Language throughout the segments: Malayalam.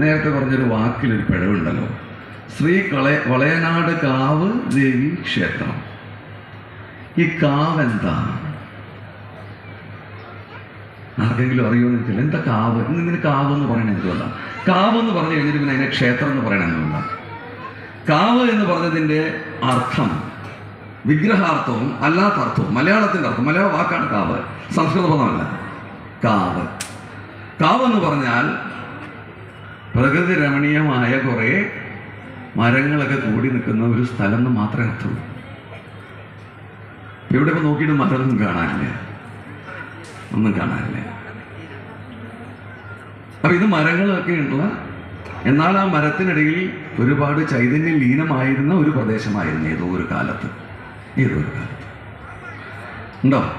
നേരത്തെ പറഞ്ഞൊരു വാക്കിലൊരു പിഴവുണ്ടല്ലോ. ശ്രീ കള വളയനാട് കാവ് ദേവി ക്ഷേത്രം. ഈ കാവ് എന്താ? ആർക്കെങ്കിലും അറിയുമോ എനിക്കില്ല എന്താ കാവ്? ഇന്നിങ്ങനെ കാവ് എന്ന് പറയണത് എന്തുകൊണ്ട? കാവ് എന്ന് പറഞ്ഞു കഴിഞ്ഞിട്ട് പിന്നെ അതിനെ ക്ഷേത്രം എന്ന് പറയണത് എന്തുകൊണ്ട? കാവ് എന്ന് പറഞ്ഞതിന്റെ അർത്ഥം വിഗ്രഹാർത്ഥവും അല്ലാത്ത അർത്ഥവും മലയാളത്തിന്റെ അർത്ഥം മലയാള വാക്കാണ് കാവ്. സംസ്കൃത പദമല്ല. കാവ്. കാവ് എന്ന് പറഞ്ഞാൽ പ്രകൃതി രമണീയമായ കുറേ മരങ്ങളൊക്കെ കൂടി നിൽക്കുന്ന ഒരു സ്ഥലം എന്ന് മാത്രമേ അർത്ഥമുള്ളൂ. ഇവിടെ ഇപ്പൊ നോക്കിയിട്ട് മരമൊന്നും കാണാനില്ല. ഒന്നും കാണാനില്ല. അപ്പൊ ഇത് മരങ്ങളൊക്കെ ഉള്ള എന്നാൽ ആ മരത്തിനിടയിൽ ഒരുപാട് ചൈതന്യം ലീനമായിരുന്ന ഒരു പ്രദേശമായിരുന്നു ഏതോ ഒരു കാലത്ത്. ഏതോ ഒരു കാലത്ത്. ഉണ്ടോ?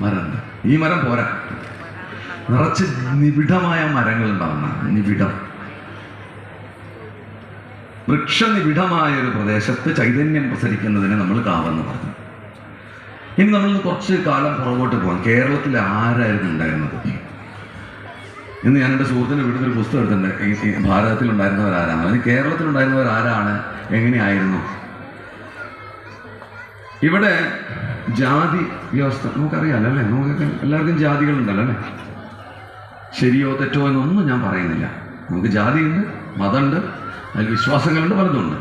മരം ഈ മരം പോരാ. നിറച്ച് നിബിഡമായ മരങ്ങൾ ഉണ്ടാവുന്ന നിബിഡം. വൃക്ഷനിബിഡമായ ഒരു പ്രദേശത്ത് ചൈതന്യം പ്രസരിക്കുന്നതിനെ നമ്മൾ കാവെന്ന് പറഞ്ഞു. ഇനി നമ്മൾ കുറച്ച് കാലം പുറകോട്ട് പോകാം. കേരളത്തിൽ ആരായിരുന്നു ഉണ്ടായിരുന്നത്? ഇന്ന് ഞാൻ എന്റെ സുഹൃത്തിന്റെ വീട്ടിൽ ഒരു പുസ്തകം എടുത്തിട്ടുണ്ട്. ഭാരതത്തിൽ ഉണ്ടായിരുന്നവർ അതിന് കേരളത്തിൽ ഉണ്ടായിരുന്നവർ എങ്ങനെയായിരുന്നു? ഇവിടെ ജാതി വ്യവസ്ഥ നമുക്കറിയാമല്ലോ അല്ലേ? നമുക്ക് എല്ലാവർക്കും ജാതികളുണ്ടല്ലോ അല്ലേ? ശരിയോ തെറ്റോ എന്നൊന്നും ഞാൻ പറയുന്നില്ല. നമുക്ക് ജാതിയുണ്ട് മതമുണ്ട് അതിൽ വിശ്വാസങ്ങളുണ്ട് പലതുണ്ട്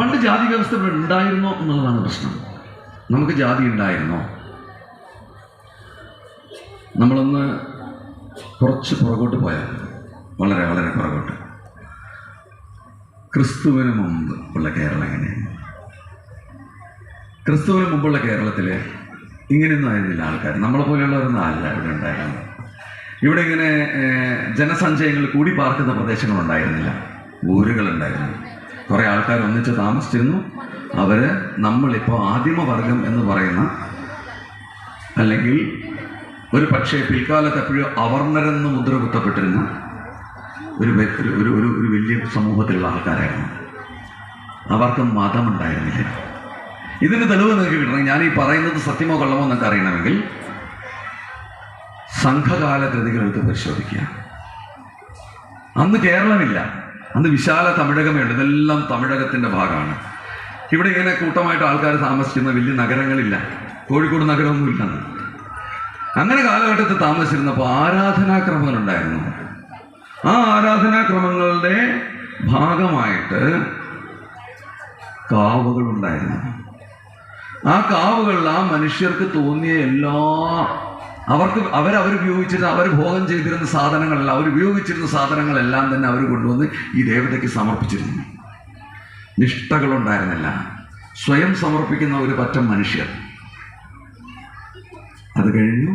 പണ്ട് ജാതി വ്യവസ്ഥ ഇവിടെ ഉണ്ടായിരുന്നോ എന്നുള്ളതാണ് പ്രശ്നം. നമുക്ക് ജാതി ഉണ്ടായിരുന്നോ? നമ്മളൊന്ന് കുറച്ച് പുറകോട്ട് പോയാൽ വളരെ വളരെ പുറകോട്ട്. ക്രിസ്തുവിന് മുമ്പ് ഉള്ള കേരളം എങ്ങനെയാണ്? ക്രിസ്തുവിന് മുമ്പുള്ള കേരളത്തിൽ ഇങ്ങനെയൊന്നും ആയിരുന്നില്ല ആൾക്കാർ നമ്മളെ പോലെയുള്ളവരൊന്നും അല്ല ഇവിടെ ഉണ്ടായിരുന്നത്. ഇവിടെ ഇങ്ങനെ ജനസഞ്ചയങ്ങൾ കൂടി പാർക്കുന്ന പ്രദേശങ്ങളുണ്ടായിരുന്നില്ല. ഊരുകളുണ്ടായിരുന്നു. കുറേ ആൾക്കാർ ഒന്നിച്ച് താമസിച്ചിരുന്നു. അവർ നമ്മളിപ്പോൾ ആദിമവർഗം എന്ന് പറയുന്ന അല്ലെങ്കിൽ ഒരു പക്ഷേ പിൽക്കാലത്ത് എപ്പോഴും അവർണരെന്ന് മുദ്ര കുത്തപ്പെട്ടിരുന്ന ഒരു ഒരു ഒരു ഒരു വലിയ സമൂഹത്തിലുള്ള ആൾക്കാരായിരുന്നു. അവർക്ക് മതമുണ്ടായിരുന്നില്ല. ഇതിന് തെളിവ് നിങ്ങൾക്ക് കിട്ടണം. ഞാൻ ഈ പറയുന്നത് സത്യമോ കള്ളമോ എന്നൊക്കെ അറിയണമെങ്കിൽ സംഘകാല കൃതികൾ എടുത്ത് പരിശോധിക്കുക. അന്ന് കേരളമില്ല. അന്ന് വിശാല തമിഴകമേ ഉള്ളൂ ഇതെല്ലാം തമിഴകത്തിന്റെ ഭാഗമാണ്. ഇവിടെ ഇങ്ങനെ കൂട്ടമായിട്ട് ആൾക്കാർ താമസിക്കുന്ന വലിയ നഗരങ്ങളില്ല. കോഴിക്കോട് നഗരമൊന്നുമില്ല അങ്ങനെ കാലഘട്ടത്തിൽ താമസിച്ചിരുന്നപ്പോൾ ആരാധനാക്രമങ്ങൾ ഉണ്ടായിരുന്നു ആ ആരാധനാക്രമങ്ങളുടെ ഭാഗമായിട്ട് കാവുകൾ ഉണ്ടായിരുന്നു ആ കാവുകളിൽ ആ മനുഷ്യർക്ക് തോന്നിയ എല്ലാ അവർക്ക് അവരവർ ഉപയോഗിച്ചിരുന്ന അവർ ഭോഗം ചെയ്തിരുന്ന സാധനങ്ങളെല്ലാം അവർ ഉപയോഗിച്ചിരുന്ന സാധനങ്ങളെല്ലാം തന്നെ അവർ കൊണ്ടുവന്ന് ഈ ദേവതയ്ക്ക് സമർപ്പിച്ചിരുന്നു. നിഷ്ഠകളുണ്ടായിരുന്നില്ല. സ്വയം സമർപ്പിക്കുന്ന ഒരു പറ്റം മനുഷ്യർ. അത് കഴിഞ്ഞു.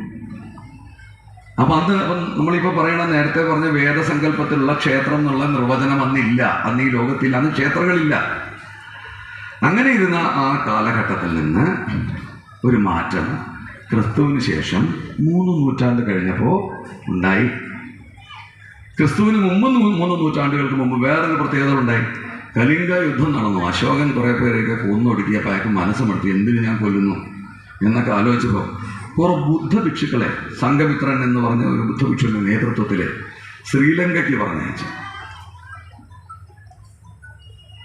അപ്പം അന്ന് നമ്മളിപ്പോൾ പറയണ നേരത്തെ പറഞ്ഞ വേദസങ്കല്പത്തിലുള്ള ക്ഷേത്രം എന്നുള്ള നിർവചനം അന്നില്ല. അന്ന് ഈ ലോകത്തിൽ അന്ന് ക്ഷേത്രങ്ങളില്ല. അങ്ങനെ ഇരുന്ന ആ കാലഘട്ടത്തിൽ നിന്ന് ഒരു മാറ്റം ക്രിസ്തുവിന് ശേഷം മൂന്ന് നൂറ്റാണ്ട് കഴിഞ്ഞപ്പോൾ ഉണ്ടായി. ക്രിസ്തുവിന് മുമ്പ് മൂന്ന് നൂറ്റാണ്ടുകൾക്ക് മുമ്പ് വേറൊരു പ്രത്യേകത ഉണ്ടായി. കലിംഗ യുദ്ധം നടന്നു. അശോകൻ കുറേ പേരെയൊക്കെ കൊന്നൊടുക്കിയപ്പോൾ അയാൾക്ക് മനസ്സുമടുത്തി. എന്തിനു ഞാൻ കൊല്ലുന്നു എന്നൊക്കെ ആലോചിച്ചപ്പോൾ കുറേ ബുദ്ധഭിക്ഷുക്കളെ സംഘമിത്രൻ എന്ന് പറഞ്ഞ ഒരു ബുദ്ധഭിക്ഷുവിന്റെ നേതൃത്വത്തിൽ ശ്രീലങ്കയ്ക്ക് പറഞ്ഞയച്ചു.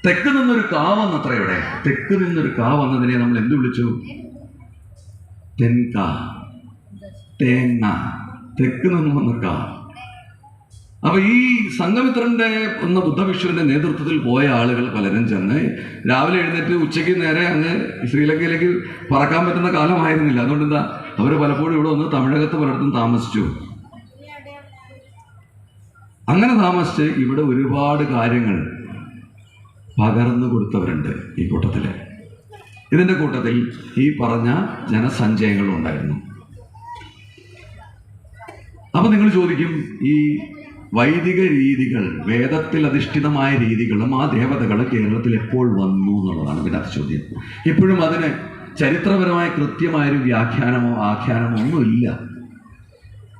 തെക്ക് നിന്നൊരു കാവന്നത്ര ഇവിടെ. തെക്ക് നിന്നൊരു കാവന്നതിനെ നമ്മൾ എന്ത് വിളിച്ചു? തെൻക തേങ്ങ തെക്ക് നിന്ന് വന്ന കാ അപ്പൊ ഈ സംഘമിത്രന്റെ എന്ന ബുദ്ധഭിക്ഷുവിന്റെ നേതൃത്വത്തിൽ പോയ ആളുകൾ പലരും ചെന്ന് രാവിലെ എഴുന്നേറ്റ് ഉച്ചയ്ക്ക് നേരെ അങ്ങ് ശ്രീലങ്കയിലേക്ക് പറക്കാൻ പറ്റുന്ന കാലമായിരുന്നില്ല. അതുകൊണ്ട് എന്താ അവർ പലപ്പോഴും ഇവിടെ വന്ന് തമിഴകത്ത് പലയിടത്തും താമസിച്ചു. അങ്ങനെ താമസിച്ച് ഇവിടെ ഒരുപാട് കാര്യങ്ങൾ പകർന്നു കൊടുത്തവരുണ്ട് ഈ കൂട്ടത്തിൽ ഇതിന്റെ കൂട്ടത്തിൽ ഈ പറഞ്ഞ ജനസഞ്ചയങ്ങളും ഉണ്ടായിരുന്നു അപ്പം നിങ്ങൾ ചോദിക്കും ഈ വൈദിക രീതികൾ വേദത്തിൽ അധിഷ്ഠിതമായ രീതികളും ആ ദേവതകൾ കേരളത്തിൽ എപ്പോൾ വന്നു എന്നുള്ളതാണ് ഇതിനകത്ത് ചോദ്യം. ഇപ്പോഴും അതിന് ചരിത്രപരമായ കൃത്യമായൊരു വ്യാഖ്യാനമോ ആഖ്യാനമോ ഒന്നുമില്ല.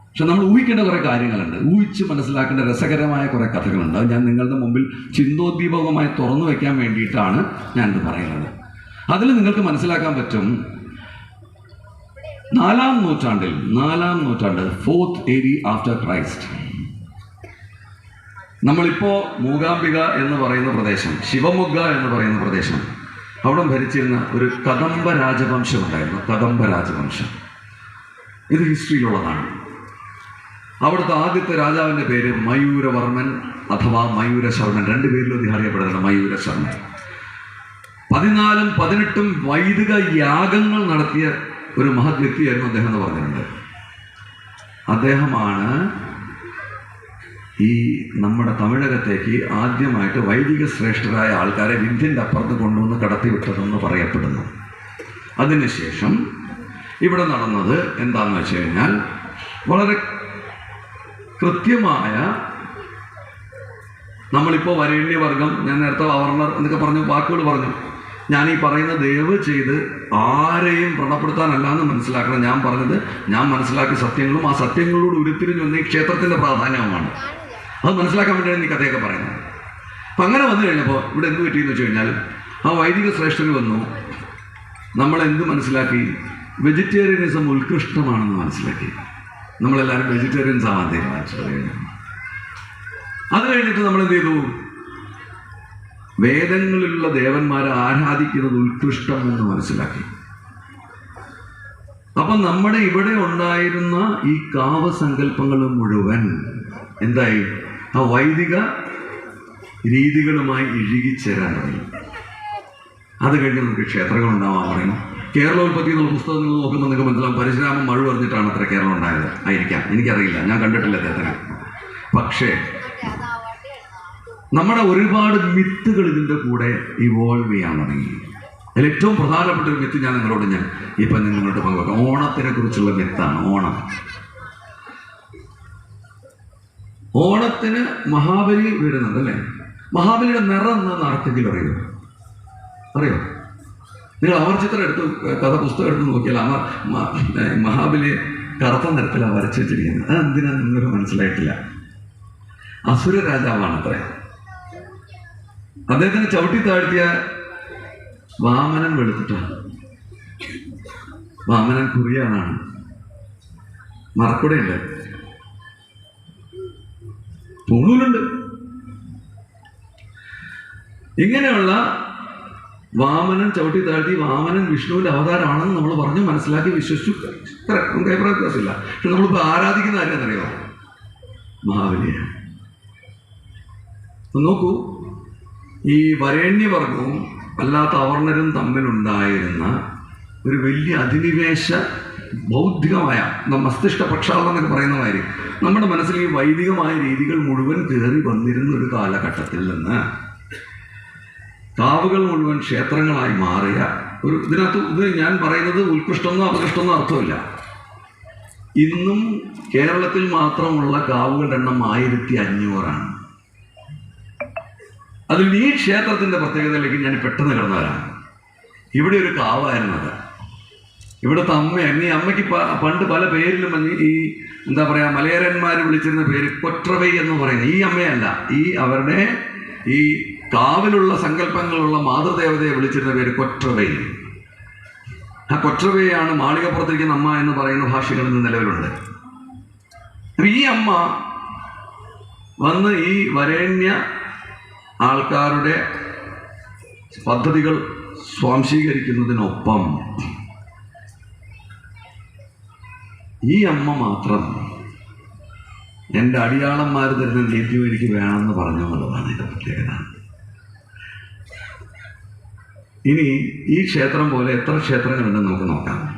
പക്ഷെ നമ്മൾ ഊഹിക്കേണ്ട കുറേ കാര്യങ്ങളുണ്ട്. ഊഹിച്ച് മനസ്സിലാക്കേണ്ട രസകരമായ കുറേ കഥകളുണ്ട്. അത് ഞാൻ നിങ്ങളുടെ മുമ്പിൽ ചിന്തോദ്ദീപകമായി തുറന്നു വയ്ക്കാൻ വേണ്ടിയിട്ടാണ് ഞാനിത് പറയുന്നത്. അതിൽ നിങ്ങൾക്ക് മനസ്സിലാക്കാൻ പറ്റും. നാലാം നൂറ്റാണ്ടിൽ നാലാം നൂറ്റാണ്ട് fourth A D after Christ നമ്മളിപ്പോ മൂകാംബിക എന്ന് പറയുന്ന പ്രദേശം ശിവമൊഗ്ഗ എന്ന് പറയുന്ന പ്രദേശം അവിടെ ഭരിച്ചിരുന്ന ഒരു കദംബ രാജവംശം ഉണ്ടായിരുന്നു കദംബ രാജവംശം. ഇത് ഹിസ്റ്ററിയിലുള്ളതാണ് അവിടുത്തെ ആദ്യത്തെ രാജാവിന്റെ പേര് മയൂരവർമ്മൻ അഥവാ മയൂരശർമ്മൻ. രണ്ട് പേരിലും ഇത് അറിയപ്പെടുന്നുണ്ട് മയൂരശർമ്മൻ. പതിനാലും പതിനെട്ടും വൈദിക യാഗങ്ങൾ നടത്തിയ ഒരു മഹത് വ്യക്തിയായിരുന്നു അദ്ദേഹം എന്ന് പറഞ്ഞിട്ടുണ്ട്. അദ്ദേഹമാണ് ഈ നമ്മുടെ തമിഴകത്തേക്ക് ആദ്യമായിട്ട് വൈദിക ശ്രേഷ്ഠരായ ആൾക്കാരെ വിന്ധ്യന്റെ അപ്പുറത്ത് കൊണ്ടുവന്ന് കടത്തിവിട്ടതെന്ന് പറയപ്പെടുന്നു. അതിനുശേഷം ഇവിടെ നടന്നത് എന്താന്ന് വെച്ച് കഴിഞ്ഞാൽ വളരെ കൃത്യമായ നമ്മളിപ്പോൾ വരേണ്യവർഗം ഞാൻ നേരത്തെ അവർണർ എന്നൊക്കെ പറഞ്ഞു വാക്കുകൾ പറഞ്ഞു. ഞാൻ ഈ പറയുന്ന ദയവ് ചെയ്ത് ആരെയും വ്രണപ്പെടുത്താനല്ല എന്ന് മനസ്സിലാക്കണം. ഞാൻ പറഞ്ഞത് ഞാൻ മനസ്സിലാക്കിയ സത്യങ്ങളും ആ സത്യങ്ങളോട് ഉരുത്തിരിഞ്ഞു വന്ന ഈ ക്ഷേത്രത്തിന്റെ പ്രാധാന്യവുമാണ്. അത് മനസ്സിലാക്കാൻ വേണ്ടിയാണ് ഈ കഥയൊക്കെ പറയുന്നത്. അപ്പം അങ്ങനെ വന്നു കഴിഞ്ഞപ്പോൾ ഇവിടെ എന്ത് പറ്റിയെന്ന് വെച്ച് കഴിഞ്ഞാൽ ആ വൈദിക ശ്രേഷ്ഠന് വന്നു. നമ്മൾ എന്ത് മനസ്സിലാക്കി? വെജിറ്റേറിയനിസം ഉത്കൃഷ്ടമാണെന്ന് മനസ്സിലാക്കി. നമ്മളെല്ലാവരും വെജിറ്റേറിയൻസ് ആവാൻ തീരുമാനിച്ചു അത് കഴിഞ്ഞിട്ട് നമ്മൾ എന്ത് ചെയ്തു? വേദങ്ങളിലുള്ള ദേവന്മാരെ ആരാധിക്കുന്നത് ഉത്കൃഷ്ടം എന്ന് മനസ്സിലാക്കി. അപ്പൊ നമ്മുടെ ഇവിടെ ഉണ്ടായിരുന്ന ഈ കാവസങ്കല്പങ്ങൾ മുഴുവൻ എന്തായി? ആ വൈദിക രീതികളുമായി ഇഴുകിച്ചേരാൻ തുടങ്ങി. അത് കഴിഞ്ഞ് നമുക്ക് ക്ഷേത്രങ്ങൾ ഉണ്ടാവാൻ പറയും കേരളോൽപ്പത്തി എന്നുള്ള പുസ്തകം നിങ്ങൾ നോക്കുമ്പോൾ നിങ്ങൾക്ക് മനസ്സിലാവും. പരശുരാമൻ മഴ പറഞ്ഞിട്ടാണ് അത്ര കേരളം ഉണ്ടായത്. ആയിരിക്കാം. എനിക്കറിയില്ല. ഞാൻ കണ്ടിട്ടില്ല അദ്ദേഹത്തിന് പക്ഷേ നമ്മുടെ ഒരുപാട് മിത്തുകൾ ഇതിന്റെ കൂടെ ഇവോൾവ് ചെയ്യാൻ തുടങ്ങി. അതിൽ ഏറ്റവും പ്രധാനപ്പെട്ട ഒരു മിത്ത് ഞാൻ നിങ്ങളോട് ഞാൻ ഇപ്പം നിങ്ങളോട് പങ്കുവെക്കാം. ഓണത്തിനെ കുറിച്ചുള്ള മിത്താണ് ഓണം. ഓണത്തിന് മഹാബലി വരുന്നുണ്ട് അല്ലേ? മഹാബലിയുടെ നിറം എന്താണെന്ന് ആർക്കെങ്കിലും അറിയോ? അറിയോ? നിങ്ങൾ അവർ ചിത്രം എടുത്ത് കഥ പുസ്തകം എടുത്ത് നോക്കിയാൽ അമർ മഹാബലി കറുത്ത നിറത്തിലാണ് വരച്ചു വെച്ചിരിക്കുന്നത്. അത് എന്തിനാന്ന് നിങ്ങൾക്ക് മനസ്സിലായിട്ടില്ല. അസുര രാജാവാണ് അത്രേ അദ്ദേഹത്തിന് ചവിട്ടി താഴ്ത്തിയ വാമനൻ വെളുത്തിട്ടാണ്. വാമനൻ കുറിയാനാണ്. മറക്കൂടെയില്ല. പൂണൂലുണ്ട് ഇങ്ങനെയുള്ള വാമനൻ ചവിട്ടി താഴ്ത്തി വാമനൻ വിഷ്ണുവിന്റെ അവതാരമാണെന്ന് നമ്മൾ പറഞ്ഞു മനസ്സിലാക്കി വിശ്വസിച്ചു. നമുക്ക് അഭിപ്രായ വ്യത്യാസമില്ല. പക്ഷെ നമ്മളിപ്പോൾ ആരാധിക്കുന്ന ആരെന്നറിയോ മഹാബലിയാണ്. നോക്കൂ. ഈ വരേണ്യവർഗവും അല്ലാത്ത അവർണരും തമ്മിലുണ്ടായിരുന്ന ഒരു വലിയ അധിനിവേശ ബൗദ്ധികമായ മസ്തിഷ്ക പ്രക്ഷാളനം എന്നൊക്കെ പറയുന്ന കാര്യം നമ്മുടെ മനസ്സിൽ ഈ വൈദികമായ രീതികൾ മുഴുവൻ കയറി വന്നിരുന്ന ഒരു കാലഘട്ടത്തിൽ നിന്ന് കാവുകൾ മുഴുവൻ ക്ഷേത്രങ്ങളായി മാറിയ ഒരു ഇതിനകത്ത് ഇത് ഞാൻ പറയുന്നത് ഉത്കൃഷ്ടമെന്നോ അപകൃഷ്ടമെന്നോ അർത്ഥമില്ല. ഇന്നും കേരളത്തിൽ മാത്രമുള്ള കാവുകളുടെ എണ്ണം ആയിരത്തി അഞ്ഞൂറാണ്. അതിൽ ഈ ക്ഷേത്രത്തിന്റെ പ്രത്യേകതയിലേക്ക് ഞാൻ പെട്ടെന്ന് കിടന്നവരാണ് ഇവിടെ ഒരു കാവായിരുന്നു അത്. ഇവിടുത്തെ അമ്മയാണ് ഈ അമ്മയ്ക്ക് പണ്ട് പല പേരിലും ഈ എന്താ പറയുക മലയരന്മാർ വിളിച്ചിരുന്ന പേര് കൊട്രവൈ എന്ന് പറയുന്നത് ഈ അമ്മയല്ല ഈ അവരുടെ ഈ കാവിലുള്ള സങ്കല്പങ്ങളുള്ള മാതൃദേവതയെ വിളിച്ചിരുന്ന പേര് കൊട്രവൈ. ആ കൊട്രവയാണ് മാളികപ്പുറത്തിരിക്കുന്ന അമ്മ എന്ന് പറയുന്ന ഭാഷകളിൽ നിന്ന് നിലവിലുണ്ട്. ഈ അമ്മ വന്ന് ഈ വരേണ്യ ആൾക്കാരുടെ പദ്ധതികൾ സ്വാംശീകരിക്കുന്നതിനൊപ്പം ഈ അമ്മ മാത്രം എന്റെ അടിയാളന്മാർ തരുന്ന നീതിയും എനിക്ക് വേണമെന്ന് പറഞ്ഞു എന്നുള്ളതാണ് എന്റെ പ്രത്യേകത. ഇനി ഈ ക്ഷേത്രം പോലെ എത്ര ക്ഷേത്രങ്ങളുണ്ടെന്ന് നമുക്ക് നോക്കാം.